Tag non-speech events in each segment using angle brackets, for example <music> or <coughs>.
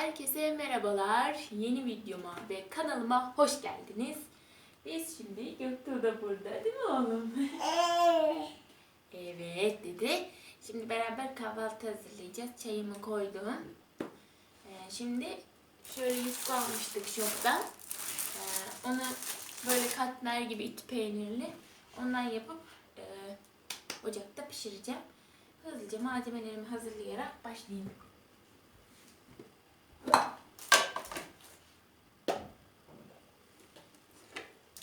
Herkese merhabalar. Yeni videoma ve kanalıma hoş geldiniz. Biz şimdi Göktuğ da burada değil mi oğlum? evet dedi. Şimdi beraber kahvaltı hazırlayacağız. Çayımı koydum. Ee, şimdi şöyle yufka almıştık şoktan. Ee, onu böyle katmer gibi it peynirli. Ondan yapıp e, ocakta pişireceğim. Hızlıca malzemelerimi hazırlayarak başlayayım.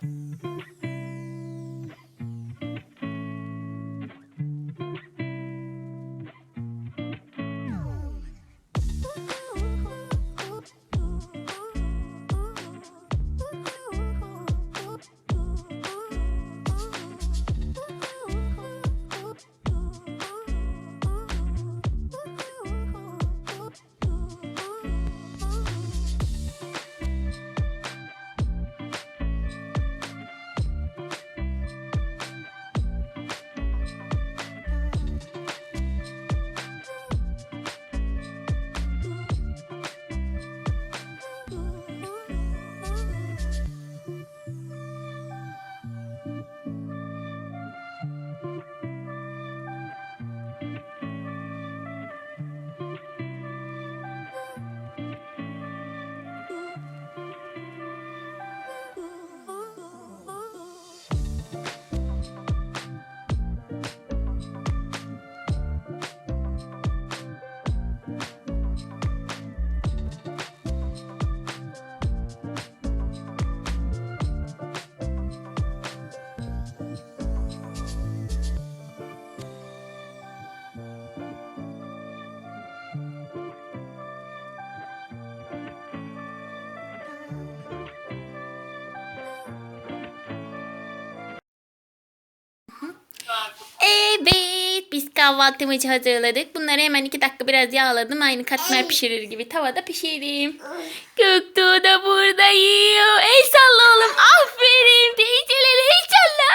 Thank you. Evet biz kahvaltımızı hazırladık. Bunları hemen iki dakika biraz yağladım. Aynı katmer pişirir gibi tavada pişirdim. Göktuğ da burada yiyor. Ey salla oğlum. Aferin. Teyzeleri ey salla.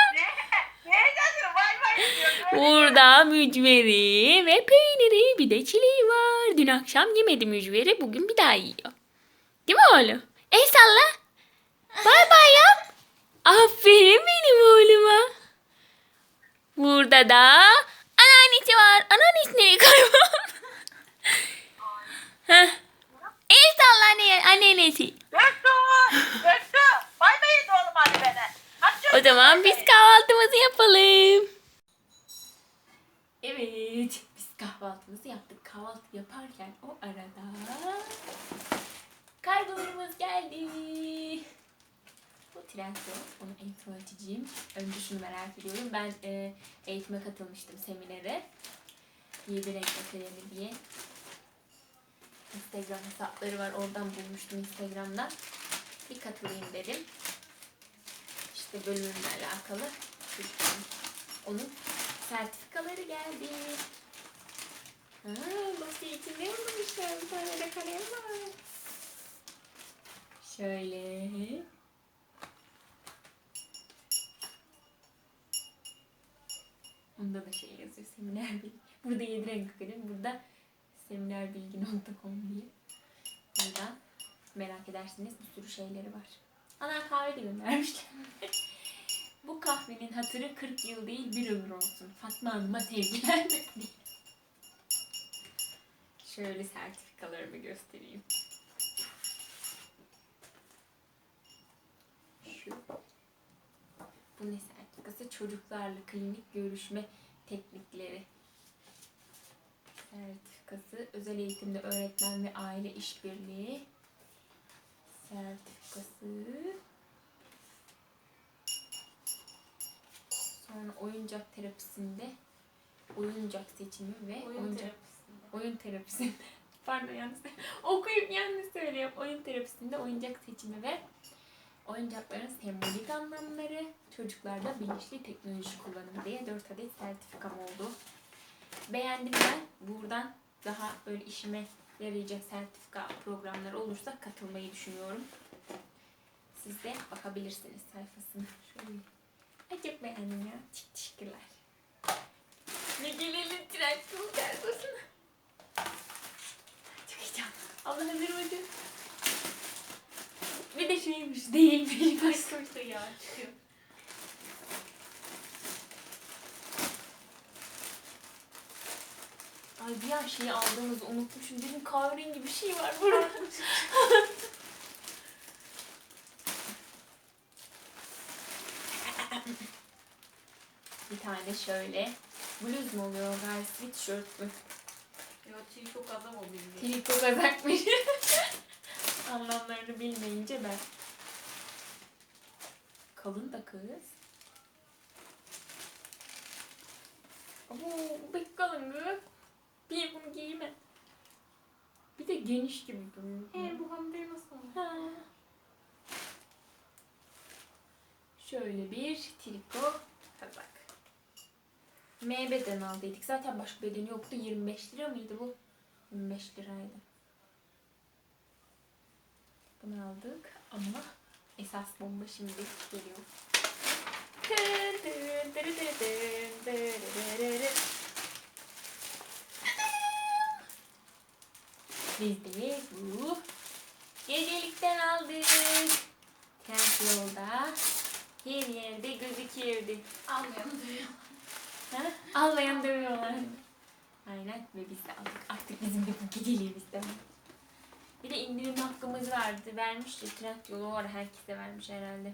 Burada mücveri ve peyniri bir de çileği var. Dün akşam yemedi mücveri. Bugün bir daha yiyor. Değil mi oğlum? Ey salla. Bay bay yap. Aferin benim oğluma. Burada da anneannesi var. Anneannesi nereye kayboldu? Heh. El salla anne, anneannesi. Döktü. Döktü. Vay vay yedi oğlum hadi beni. Hadi O çocuğum, zaman bay biz bay. kahvaltımızı yapalım. Evet, biz kahvaltımızı yaptık. Kahvaltı yaparken o arada kargolarımız geldi. Bu Trendyol, onu en son açacağım. Önce şunu merak ediyorum. Ben e, eğitime katılmıştım seminere. 7 renk akademi diye. Instagram hesapları var. Oradan bulmuştum Instagram'dan. Bir katılayım dedim işte bölümle alakalı onun sertifikaları geldi. Ha, dosya içinde yazılmışlar. Bir tane de kalem var. Şöyle. Onda da şey yazıyor. Seminer bilgi. <laughs> Burada 7 renk akademi. Burada seminerbilgi.com diye. Buradan merak edersiniz bir sürü şeyleri var. Ana kahve de göndermişler. <laughs> Bu kahvenin hatırı 40 yıl değil bir ömür olsun. Fatma Hanım'a sevgiler. <laughs> Şöyle sertifikalarımı göstereyim. Şu. Bu ne sertifikası? Çocuklarla klinik görüşme teknikleri. Sertifikası özel eğitimde öğretmen ve aile işbirliği sertifikası. Sonra oyuncak terapisinde oyuncak seçimi ve Oyun oyuncak terapisinde. oyun terapisinde <laughs> pardon yanlış <laughs> okuyup yanlış söylüyorum. Oyun terapisinde oyuncak seçimi ve oyuncakların sembolik anlamları çocuklarda bilinçli teknoloji kullanımı diye 4 adet sertifikam oldu. Beğendim ben. Buradan daha böyle işime yarayacak sertifika programları olursa katılmayı düşünüyorum. Siz de bakabilirsiniz sayfasına. Şöyle. Çok beğendim ya. Teşekkürler. Ne gelelim tren kul kargosuna. Çok heyecanlı. Allah hazır mı değilmiş. Değilmiş. Başka bir ya çıkıyor. Ay bir an şeyi aldığımızı unutmuşum. Dedim kahverengi bir şey var burada. <laughs> bir tane şöyle. Bluz mu oluyor galiba? Sweatshirt mü? Ya çiğ çok adam o bildiğin. Triko kazakmış. <laughs> Anlamlarını bilmeyince ben. Kalın da kız. Bu pek kalın kız. Bir bunu giyme. Bir de geniş gibi duruyor. He bu hamburger nasıl olmuş? Ha. Şöyle bir triko kazak. M beden aldıydık. Zaten başka bedeni yoktu. 25 lira mıydı bu? 25 liraydı. Bunu aldık ama esas bomba şimdi geliyor. Biz de bu gecelikten aldık. Trend yolda her yerde gözüküyordu. Almayanı duruyor. Ha? Almayan dövüyorlar. Aynen ve biz de aldık. Artık bizim de bu geceliğimiz de var. Bir de indirim hakkımız vardı. Vermişti. Trend yolu var. Herkese vermiş herhalde.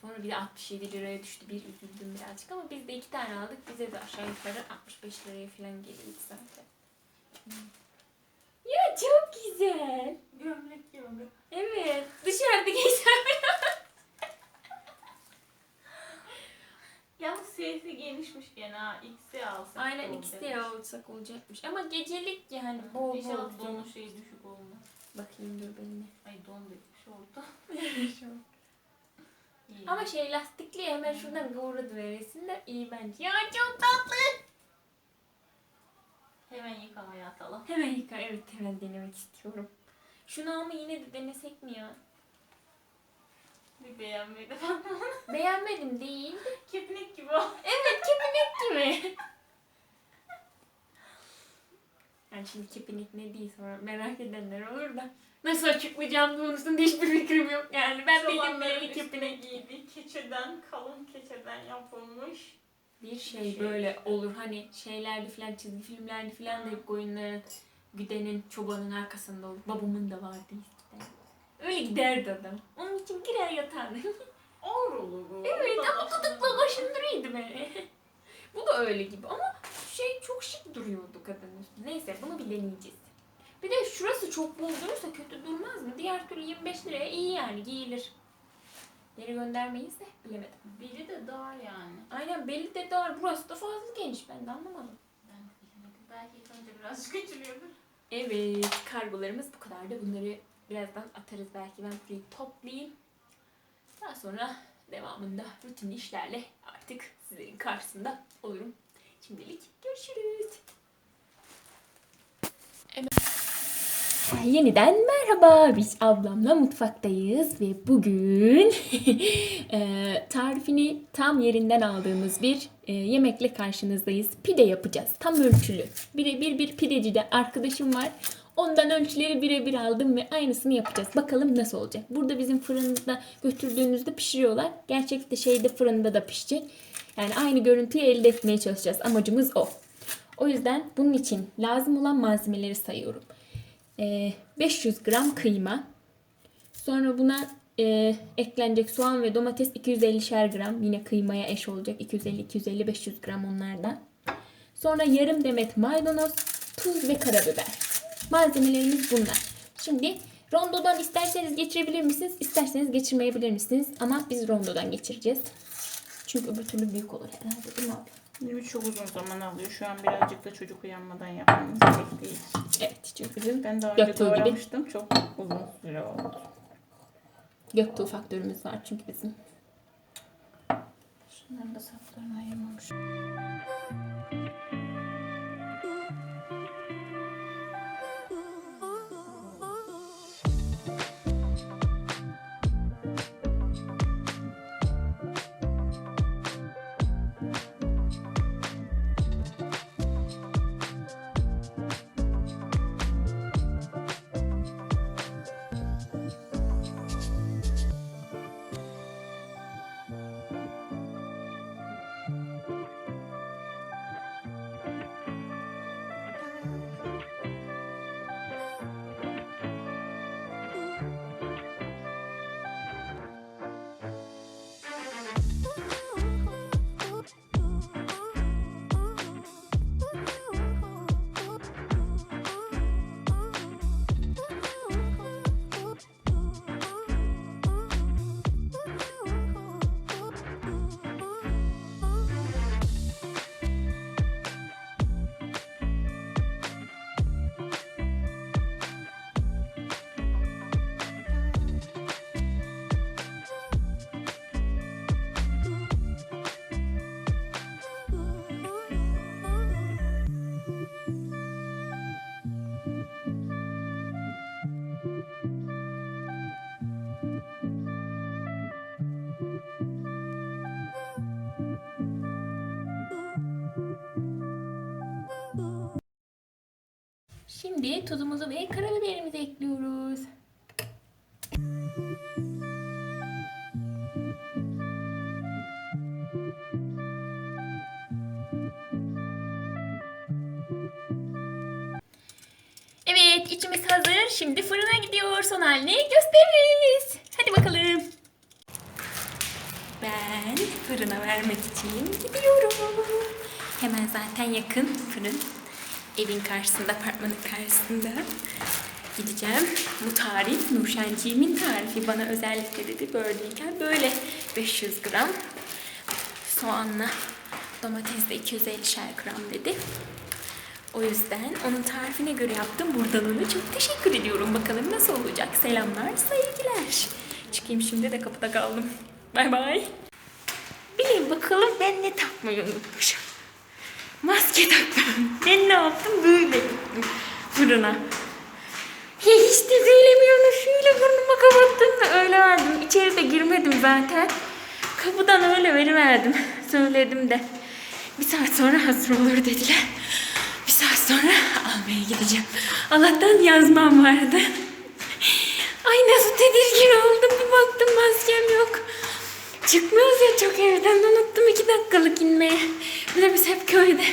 Sonra bir de 67 liraya düştü. Bir üzüldüm birazcık ama biz de iki tane aldık. Bize de aşağı yukarı 65 liraya falan geliyordu zaten. Ya çok güzel. Gömlek gibi. Evet. Dışarıda giysem. Yalnız sesi genişmiş gene ha. X'i alsak. Aynen ikisi de olsak olacakmış. Ama gecelik yani bol bol. İnşallah donu şey düşük olmaz. Bakayım dur benimle. Ay don dedik şorta. <laughs> İyi. Ama şey lastikli hemen şuradan kıvırdı veresin de iyi bence. Ya çok tatlı. Hemen yıkamaya atalım. Hemen yıka. Evet hemen denemek istiyorum. Şunu ama yine de denesek mi ya? Bir beğenmedi. Beğenmedim değil. Kepinek gibi o. Evet kepinek gibi. Yani şimdi kepinek ne değil sonra merak edenler olur da. Nasıl açıklayacağım konusunda hiçbir fikrim yok yani. Ben bildim üstüne kepinek. giydi. Keçeden, kalın keçeden yapılmış. Bir şey Şey. böyle olur hani şeylerde filan çizgi filmlerde filan da hep koyunların güdenin çobanın arkasında olur. Babamın da vardı işte. Öyle giderdi adam. Onun için girer yatağına. <laughs> Bu. evet da ama tutukla kaşındırıydı beni. Bu da öyle gibi ama şey çok şık duruyordu kadının üstünde. Neyse bunu bir deneyeceğiz. Bir de şurası çok bol durursa kötü durmaz mı? Diğer türlü 25 liraya iyi yani giyilir. Geri göndermeyiz de bilemedim. Biri de dar yani. Aynen belli de dar. Burası da fazla geniş. Ben de anlamadım. Ben de bilemedim. Belki yıkanınca birazcık küçülüyordur. Evet, kargolarımız bu kadardı. Bunları birazdan atarız belki. Ben burayı toplayayım. Daha sonra devamında rutin işlerle artık sizlerin karşısında olurum. Şimdilik görüşürüz. Yeniden merhaba. Biz ablamla mutfaktayız ve bugün <laughs> tarifini tam yerinden aldığımız bir yemekle karşınızdayız. Pide yapacağız. Tam ölçülü. Birebir bir pidecide arkadaşım var. Ondan ölçüleri birebir aldım ve aynısını yapacağız. Bakalım nasıl olacak. Burada bizim fırında götürdüğünüzde pişiriyorlar. Gerçekte şeyde fırında da pişecek. Yani aynı görüntüyü elde etmeye çalışacağız. Amacımız o. O yüzden bunun için lazım olan malzemeleri sayıyorum. Ee, 500 gram kıyma. Sonra buna e, eklenecek soğan ve domates 250'şer gram. Yine kıymaya eş olacak. 250-250-500 gram onlardan. Sonra yarım demet maydanoz, tuz ve karabiber. Malzemelerimiz bunlar. Şimdi rondodan isterseniz geçirebilir misiniz? İsterseniz geçirmeyebilir misiniz? Ama biz rondodan geçireceğiz. Çünkü öbür türlü büyük olur herhalde değil mi abi? Çok uzun zaman alıyor. Şu an birazcık da çocuk uyanmadan yapmamız için. Evet çünkü Ben daha önce gibi. doğramıştım. Çok uzun süre oldu. göktuğ faktörümüz var çünkü bizim. Şunların da saplarını ayırmamışım. Şimdi tuzumuzu ve karabiberimizi ekliyoruz. Evet içimiz hazır. Şimdi fırına gidiyor. Son halini gösteririz. Hadi bakalım. Ben fırına vermek için gidiyorum. Hemen zaten yakın fırın. Evin karşısında, apartmanın karşısında. Gideceğim. Bu tarif Nurşenciğimin tarifi. Bana özellikle dedi böyleyken böyle 500 gram soğanla domates de 250 gram dedi. O yüzden onun tarifine göre yaptım. Buradan ona çok teşekkür ediyorum. Bakalım nasıl olacak. Selamlar, sevgiler. Çıkayım şimdi de kapıda kaldım. Bay bay. Bilin bakalım ben ne takmayı unutmuşum. Maske taktım. Ben ne yaptım? Böyle gittim fırına. Hiç de söylemiyorum. Şöyle burnumu kapattım da öyle verdim. İçeri de girmedim zaten. Kapıdan öyle veriverdim. Söyledim de. Bir saat sonra hazır olur dediler. Bir saat sonra almaya gideceğim. Allah'tan yazmam vardı. Ay nasıl tedirgin oldum. Bir baktım maskem yok. Çıkmıyoruz ya çok evden. Unuttum iki dakikalık inmeye. Bir de biz hep köyde.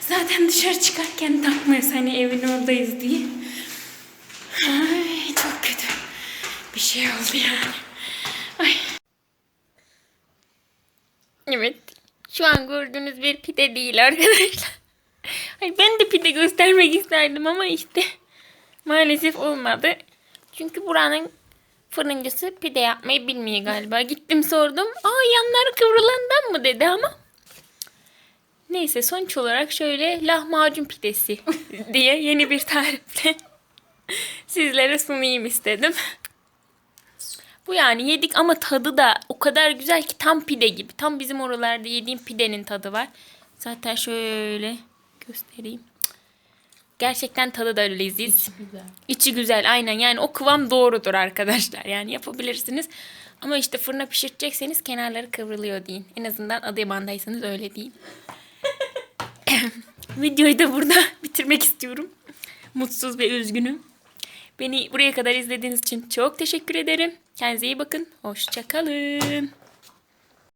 Zaten dışarı çıkarken takmıyoruz hani evin oradayız diye. Ay çok kötü. Bir şey oldu yani. Ay. Evet. Şu an gördüğünüz bir pide değil arkadaşlar. Ay ben de pide göstermek isterdim ama işte maalesef olmadı. Çünkü buranın fırıncısı pide yapmayı bilmiyor galiba. Gittim sordum. Aa yanları kıvrılandan mı dedi ama. Neyse sonuç olarak şöyle lahmacun pidesi <laughs> diye yeni bir tarifle sizlere sunayım istedim. Bu yani yedik ama tadı da o kadar güzel ki tam pide gibi. Tam bizim oralarda yediğim pidenin tadı var. Zaten şöyle göstereyim. Gerçekten tadı da leziz. Güzel. İçi güzel aynen yani o kıvam doğrudur arkadaşlar. Yani yapabilirsiniz. Ama işte fırına pişirecekseniz kenarları kıvrılıyor deyin. En azından Adıyaman'daysanız öyle deyin. <coughs> Videoyu da burada <laughs> bitirmek istiyorum. Mutsuz ve üzgünüm. Beni buraya kadar izlediğiniz için çok teşekkür ederim. Kendinize iyi bakın. Hoşçakalın.